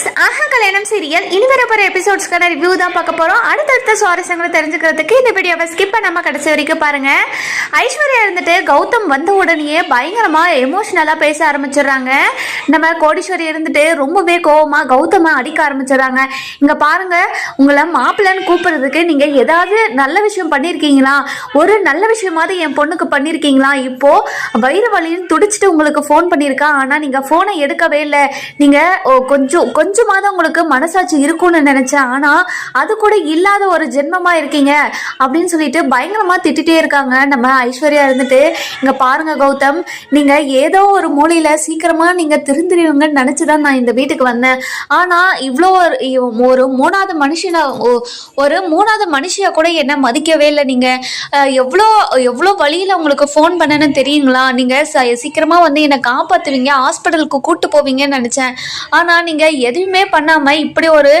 Friends ஆஹா கல்யாணம் serial இனி வர எபிசோட்ஸ்க்கான ரிவ்யூ தான் பார்க்க போகிறோம் அடுத்தடுத்த சுவாரஸ்யங்களை தெரிஞ்சுக்கிறதுக்கு இந்த வீடியோவை ஸ்கிப் பண்ணாமல் கடைசி வரைக்கும் பாருங்க. ஐஸ்வர்யா இருந்துட்டு கௌதம் வந்த உடனேயே பயங்கரமாக எமோஷ்னலாக பேச ஆரம்பிச்சிடுறாங்க. நம்ம கோடீஸ்வரி இருந்துட்டு ரொம்பவே கோவமாக கௌதமை அடிக்க ஆரம்பிச்சிடுறாங்க. இங்கே பாருங்க உங்களை மாப்பிள்ளைன்னு கூப்பிடுறதுக்கு நீங்கள் ஏதாவது நல்ல விஷயம் பண்ணியிருக்கீங்களா ஒரு நல்ல விஷயமாவது என் பொண்ணுக்கு பண்ணியிருக்கீங்களா இப்போ வயிறு வலின்னு துடிச்சிட்டு உங்களுக்கு ஃபோன் பண்ணியிருக்கா. ஆனால் நீங்கள் ஃபோனை எடுக்கவே இல்லை. நீங்கள் கொஞ்சம் கொஞ்சமாவது உங்களுக்கு மனசாட்சி இருக்கும்னு நினச்சேன். ஆனால் அது கூட இல்லாத ஒரு ஜென்மமாக இருக்கீங்க அப்படின்னு சொல்லிட்டு பயங்கரமாக திட்டிகிட்டே இருக்காங்க. நம்ம ஐஸ்வர்யா இருந்துட்டு இங்கே பாருங்க கௌதம் நீங்கள் ஏதோ ஒரு மூலையில் சீக்கிரமாக நீங்கள் திருந்திருவீங்கன்னு நினச்சி தான் நான் இந்த வீட்டுக்கு வந்தேன். ஆனால் இவ்வளோ ஒரு ஒரு மூணாவது மனுஷனை ஒ- ஒரு மூணாவது மனுஷியாக கூட என்ன மதிக்கவே இல்லை நீங்கள் எவ்வளோ எவ்வளோ வழியில் உங்களுக்கு ஃபோன் பண்ணேன்னு தெரியுங்களா? நீங்கள் ச சீக்கிரமாக வந்து என்னை காப்பாற்றுவீங்க ஹாஸ்பிட்டலுக்கு கூட்டு போவீங்கன்னு நினச்சேன். ஆனால் நீங்கள் எதுவுமே பண்ணாமல் இப்படி ஒரு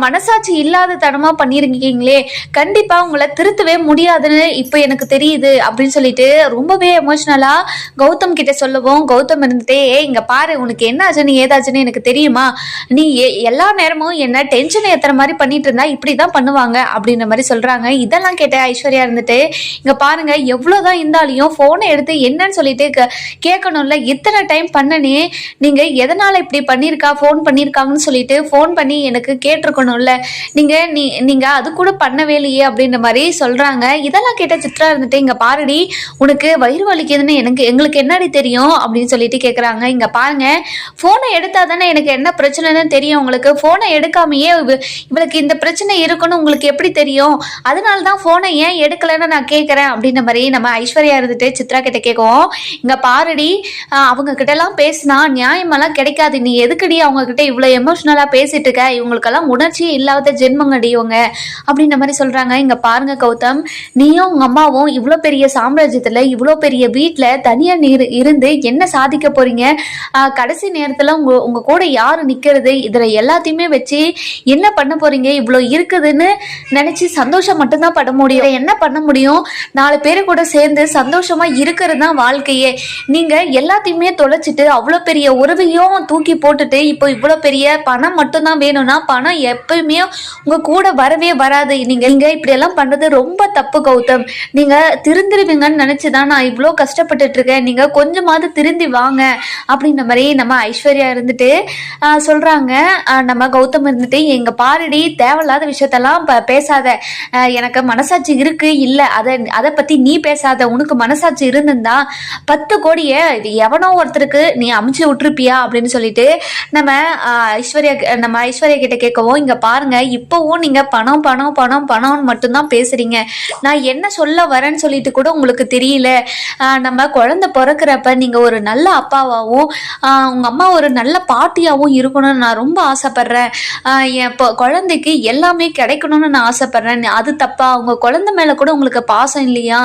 மனசாட்சி இல்லாத தனமாக பண்ணியிருக்கீங்களே கண்டிப்பாக உங்களை திருத்தவே முடியாதுன்னு இப்போ எனக்கு தெரியுது அப்படின்னு சொல்லிட்டு ரொம்பவே எமோஷ்னலாக கௌதம் கிட்ட சொல்லவும் கௌதம் இருந்துட்டே "ஏய், இங்க பாரு உனக்கு என்ன ஆச்சுன்னு ஏதாச்சுன்னு எனக்கு தெரியுமா? நீ எ- எல்லா நேரமும் என்ன டென்ஷன் ஏத்துற மாதிரி பண்ணிட்டு இருந்தா இப்படி தான் பண்ணுவாங்க அப்படின்ற மாதிரி சொல்றாங்க. இதெல்லாம் கேட்ட ஐஸ்வர்யா இருந்துட்டு இங்க பாருங்க எவ்வளவுதான் இருந்தாலையும் போனை எடுத்து என்னன்னு சொல்லிட்டு கே- கேட்கணும்ல. இத்தனை டைம் பண்ணனே நீங்க எதனால இப்படி பண்ணியிருக்கா ஃபோன் பண்ணியிருக்காங்கன்னு சொல்லிட்டு ஃபோன் பண்ணி எனக்கு கேட்டிருக்கணும்ல. நீங்க நீ நீங்க அது கூட பண்ணவே இல்லையே அப்படின்ற மாதிரி சொல்றாங்க. இதெல்லாம் கேட்ட சித்ரா இருந்துட்டு இங்க பாருடி உனக்கு வயிறு வலிக்குதுன்னு எனக்கு எங்களுக்கு என்னடி தெரியும்? அப்படின்னு சொல்லிட்டு கேக்குறாங்க. இங்க பாருங்க ஃபோனை எடுத்தா தானே எனக்கு என்ன பிரச்சனைன்னு தெரியும் உங்களுக்கு. ஃபோனை எடுக்காமையே இவளுக்கு இந்த பிரச்சனை இருக்குன்னு உங்களுக்கு எப்படி தெரியும்? அதனால தான் ஃபோனை ஏன் எடுக்கலைன்னு நான் கேட்குறேன் அப்படின்ற மாதிரி நம்ம ஐஸ்வர்யா இருந்துட்டு சித்ரா கிட்ட கேட்கும் இங்க பாருடி அவங்க கிட்ட எல்லாம் பேசினா நியாயமெல்லாம் கிடைக்காது. நீ எதுக்கடி அவங்க கிட்ட இவ்வளோ எமோஷ்னலாக பேசிட்டு இருக்க. இவங்களுக்கெல்லாம் உணர்ச்சியே இல்லாத ஜென்மங்கடி இவங்க. அப்படின்ற மாதிரி சொல்றாங்க. இங்க பாருங்க கௌதம். நீயும் உங்க அம்மாவும் இவ்வளோ பெரிய சாம்ராஜ்யத்துல இவ்வளோ பெரிய வீட்டில் தனியா நீர் இருந்து என்ன சாதிக்க போறீங்க? கடைசி நேரத்துல உங்க உங்க கூட யாரு நிக்கிறது? இதுல எல்லாத்தையுமே வச்சு என்ன பண்ண போறீங்க? இவ்வளோ இருக்குதுன்னு நினைச்சு சந்தோஷம் மட்டும்தான் பண்ண முடியும். என்ன பண்ண முடியும்? நாலு பேரு கூட சேர்ந்து சந்தோஷமா இருக்கிறது தான் வாழ்க்கையே. நீங்க எல்லாத்தையுமே தொலைச்சிட்டு அவ்வளோ பெரிய உறவையும் தூக்கி போட்டுட்டு இப்போ இவ்வளோ பெரிய பணம் மட்டும்தான் வேணும்னா பணம் எப்பயுமே உங்க கூட வரவே வராது. நீங்க நீங்க இப்படி எல்லாம் பண்றது ரொம்ப தப்பு கௌதம். நீங்க திருந்திருவீங்கன்னு நினைச்சுதான் நான் இவ்வளோ கஷ்டப்பட்டுட்டு இருக்கேன் நீங்க கொஞ்சமாவது திருந்தி வாங்க அப்படின்ற மாதிரி நம்ம ஐஸ்வர்யா இருந்துட்டு சொல்கிறாங்க சொல்றாங்க. நம்ம கௌதம் இருந்துட்டு எங்க பாருடி தேவையில்லாத விஷயத்தெல்லாம் இப்போ பேசாத. எனக்கு மனசாட்சி இருக்கு இல்ல. அதை அதை பத்தி நீ பேசாத. உனக்கு மனசாட்சி இருந்திருந்தா பத்து கோடியை இது எவனோ ஒருத்தருக்கு நீ அமுச்சு விட்டுருப்பியா? அப்படின்னு சொல்லிட்டு நம்ம ஐஸ்வர்யா நம்ம ஐஸ்வர்யா கிட்ட கேட்கவும் இங்க பாருங்க இப்போவும் நீங்க பணம் பணம் பணம் பணம்னு மட்டும்தான் பேசுறீங்க. நான் என்ன சொல்ல வரேன்னு சொல்லிட்டு கூட உங்களுக்கு தெரியல. நம்ம குழந்தை பிறக்கிறப்ப நீங்க ஒரு நல்ல அப்பாவாகவும் உங்கள் உங்க அம்மா ஒரு நல்ல பாட்டியாகவும் இருக்கணும்னு நான் ரொம்ப ஆசைப்படுறேன். என் குழந்தைக்கு எல்லாமே கிடைக்கணும்னு நான் ஆசைப்படுறேன். அது தப்பா? உங்க குழந்தை மேல கூட உங்களுக்கு பாசம் இல்லையா?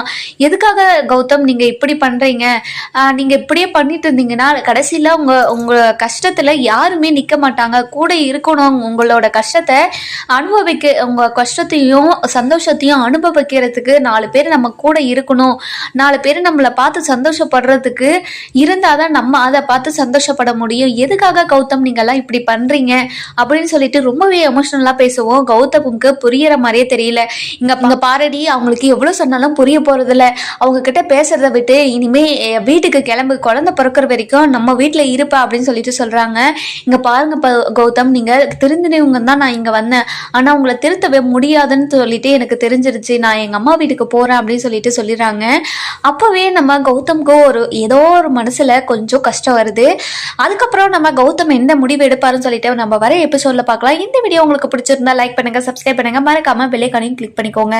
எதுக்காக கௌதம் நீங்க இப்படி பண்றீங்க? நீங்கள் நீங்க இப்படியே பண்ணிட்டு இருந்தீங்கன்னா கடைசியில உங்க உங்க கஷ்டத்துல யாருமே நிக்க மாட்டாங்க. கூட இருக்கணும் உங்களோட கஷ்டத்தை அனுபவிக்க உங்க கஷ்டத்தையும் சந்தோஷத்தையும் அனுபவிக்கிறதுக்கு நாலு பேர் நம்ம கூட இருக்கணும். நாலு பேர் நம்மளை பார்த்து சந்தோஷப்படுறதுக்கு இருந்தால் தான் நம்ம அதை பார்த்து சந்தோஷப்பட முடியும். எதுக்காக கௌதம் நீங்கள்லாம் இப்படி பண்ணுறீங்க அப்படின்னு சொல்லிட்டு ரொம்பவே எமோஷ்னலாக பேசுவோம். கௌதமுக்கு புரியற மாதிரியே தெரியல. இங்கே இங்கே பாரடி அவங்களுக்கு எவ்வளோ சொன்னாலும் புரிய போகிறதில்ல அவங்க கிட்ட பேசுறத விட்டு இனிமே வீட்டுக்கு கிளம்பு குழந்தை பிறக்கிற வரைக்கும் நம்ம வீட்டில் இருப்பா அப்படின்னு சொல்லிட்டு சொல்கிறாங்க இங்கே பாருங்க கௌதம் நீங்க திருந்தினவங்க தான் நான் இங்க வந்தேன். ஆனா உங்களை திருத்தவே முடியாதுன்னு சொல்லிட்டு எனக்கு தெரிஞ்சிருச்சு. நான் எங்க அம்மா வீட்டுக்கு போறேன் அப்படின்னு சொல்லிட்டு சொல்லிடுறாங்க. அப்பவே நம்ம கௌதம்க்கு ஒரு ஏதோ ஒரு மனசுல கொஞ்சம் கஷ்டம் வருது. அதுக்கப்புறம் நம்ம கௌதம் எந்த முடிவு எடுப்பாருன்னு சொல்லிட்டு நம்ம வர எபிசோட்ல பார்க்கலாம். இந்த வீடியோ உங்களுக்கு பிடிச்சிருந்தா லைக் பண்ணுங்க சப்ஸ்கிரைப் பண்ணுங்க. மறக்காம பெல்லைக்கானையும் கிளிக் பண்ணிக்கோங்க.